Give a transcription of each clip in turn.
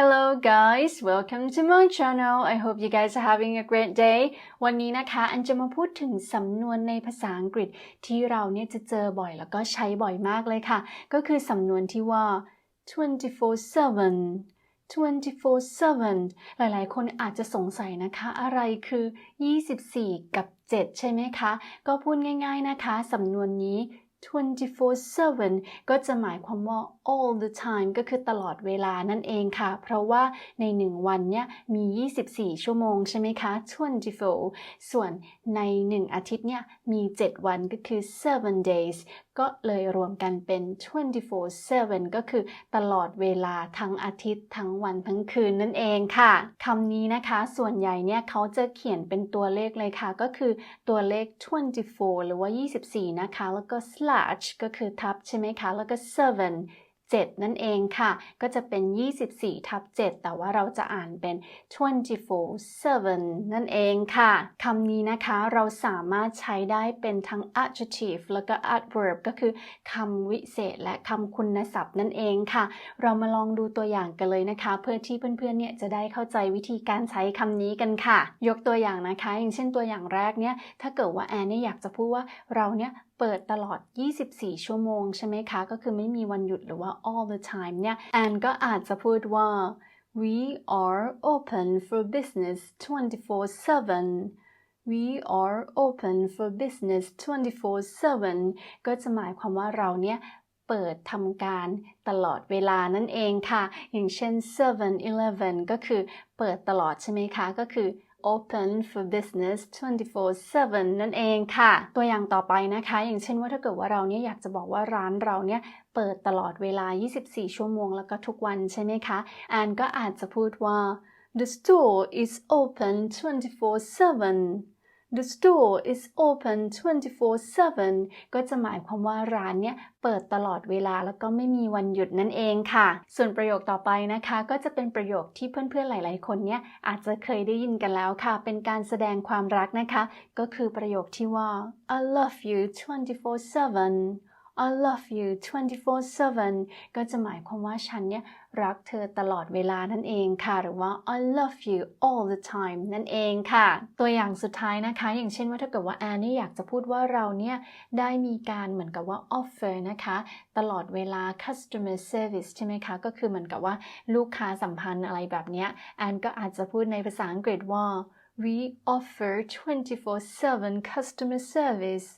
Hello guys, welcome to my channel. I hope you guys are having a great day. วันนี้นะคะอันจะมาพูดถึงสำนวนในภาษาอังกฤษที่เราเนี่ยจะเจอบ่อยแล้วก็ใช้บ่อยมากเลยค่ะ ก็คือสำนวนที่ว่า 24/7 24/7 หลายๆ คนอาจจะสงสัยนะคะ อะไรคือ 24 กับ 7 ใช่ไหมคะ ก็พูดง่าย ๆนะคะ สำนวนนี้ 24/7 ก็จะหมายความว่า all the time ก็คือตลอดเวลานั่นเองค่ะ เพราะว่าใน 1 วันเนี่ยมี 24 ชั่วโมงใช่ไหมคะ24ส่วนใน 1 อาทิตย์เนี่ยมี 7 วันก็คือ 7 days ก็เลยรวมกันเป็น 24/7 ก็คือตลอดเวลาทั้งอาทิตย์ทั้งวันทั้งคืนนั่นเองค่ะคำนี้นะคะส่วนใหญ่เนี่ยเขาจะเขียนเป็นตัวเลขเลยค่ะ ก็คือตัวเลข 24 หรือว่า 24 นะคะ แล้วก็ slash ก็คือทับใช่ไหมคะ แล้วก็7 7นั่นเองค่ะ ก็จะเป็น 24 ทับ 7 แต่ว่าเราจะอ่านเป็น 24/7 นั่นเองค่ะ คำนี้นะคะเราสามารถใช้ได้เป็นทั้ง adjective แล้วก็ adverb ก็คือคำวิเศษและคำคุณศัพท์นั่นเองค่ะ เรามาลองดูตัวอย่างกันเลยนะคะ เพื่อที่เพื่อนๆ เนี่ยจะได้เข้าใจวิธีการใช้คำนี้กันค่ะ ยกตัวอย่างนะคะ อย่างเช่นตัวอย่างแรกเนี่ย ถ้าเกิดว่าแอนเนี่ยอยากจะพูดว่าเราเนี่ย เปิดตลอด 24 ชั่วโมงใช่ไหมคะ ก็คือไม่มีวันหยุดหรือว่า all the time เนี่ย แอนก็อาจจะพูดว่า we are open for business 24/7 we are open for business 24/7 ก็จะหมายความว่าเราเนี่ยเปิดทำการตลอดเวลานั่นเองค่ะ อย่างเช่น 7-Eleven ก็คือเปิดตลอดใช่ไหมคะ ก็คือ open for business 24/7 นั่นเองค่ะ ตัวอย่างต่อไปนะคะ อย่างเช่นว่าถ้าเกิดว่าเราเนี่ยอยากจะบอกว่าร้านเราเนี่ยเปิดตลอดเวลา 24 ชั่วโมงแล้วก็ทุกวันใช่ไหมคะแอนก็อาจจะพูดว่า the store is open 24/7 The store is open 24/7 ก็จะหมายความว่าร้านเนี่ยเปิดตลอดเวลาแล้วก็ไม่มีวันหยุดนั่นเองค่ะ ส่วนประโยคต่อไปนะคะ ก็จะเป็นประโยคที่เพื่อนๆหลายๆ คนเนี่ยอาจจะเคยได้ยินกันแล้วค่ะ เป็นการแสดงความรักนะคะ ก็คือประโยคที่ว่า I love you 24/7 I love you 24/7 ก็จะหมายความว่าฉันเนี่ยรักเธอตลอดเวลานั่นเองค่ะ หรือว่า I love you all the time นั่นเองค่ะ ตัวอย่างสุดท้ายนะคะ อย่างเช่นว่าถ้าเกิดว่าแอนนี่อยากจะพูดว่าเราเนี่ยได้มีการเหมือนกับว่า offer นะคะ ตลอดเวลา customer service ใช่ไหมคะ ก็คือเหมือนกับว่าลูกค้าสัมพันธ์อะไรแบบนี้แอนก็อาจจะพูดในภาษาอังกฤษว่า we offer 24/7 customer service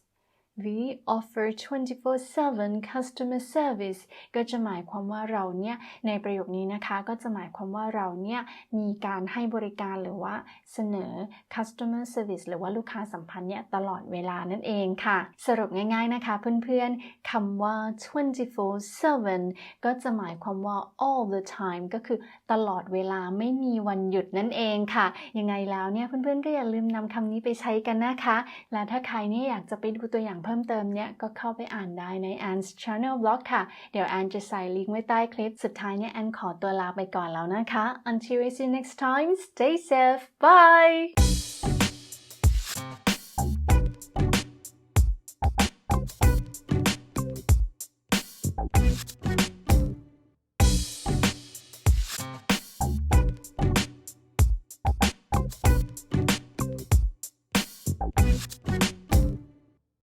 We offer 24/7 customer service ก็จะหมายความว่าเราเนี่ย ในประโยคนี้นะคะ ก็จะหมายความว่าเราเนี่ย มีการให้บริการหรือว่าเสนอ customer service หรือว่าลูกค้าสัมพันธ์เนี่ย ตลอดเวลานั่นเองค่ะ สรุปง่ายๆนะคะเพื่อนๆคำว่า 24/7 ก็จะหมายความว่า all the time ก็คือตลอดเวลาไม่มีวันหยุดนั่นเองค่ะ ยังไงแล้วเนี่ยเพื่อนๆก็อย่าลืมนำคำนี้ไปใช้กันนะคะ และถ้าใครเนี่ยอยากจะไปดูตัวอย่างเพิ่มเติมเนี่ยก็เข้าไปอ่านได้ใน Anne's Channel Blog ค่ะ เดี๋ยวแอนจะใส่ลิงก์ไว้ใต้คลิป สุดท้ายเนี่ยแอนขอตัวลาไปก่อนแล้วนะคะ Until we see you next time stay safe bye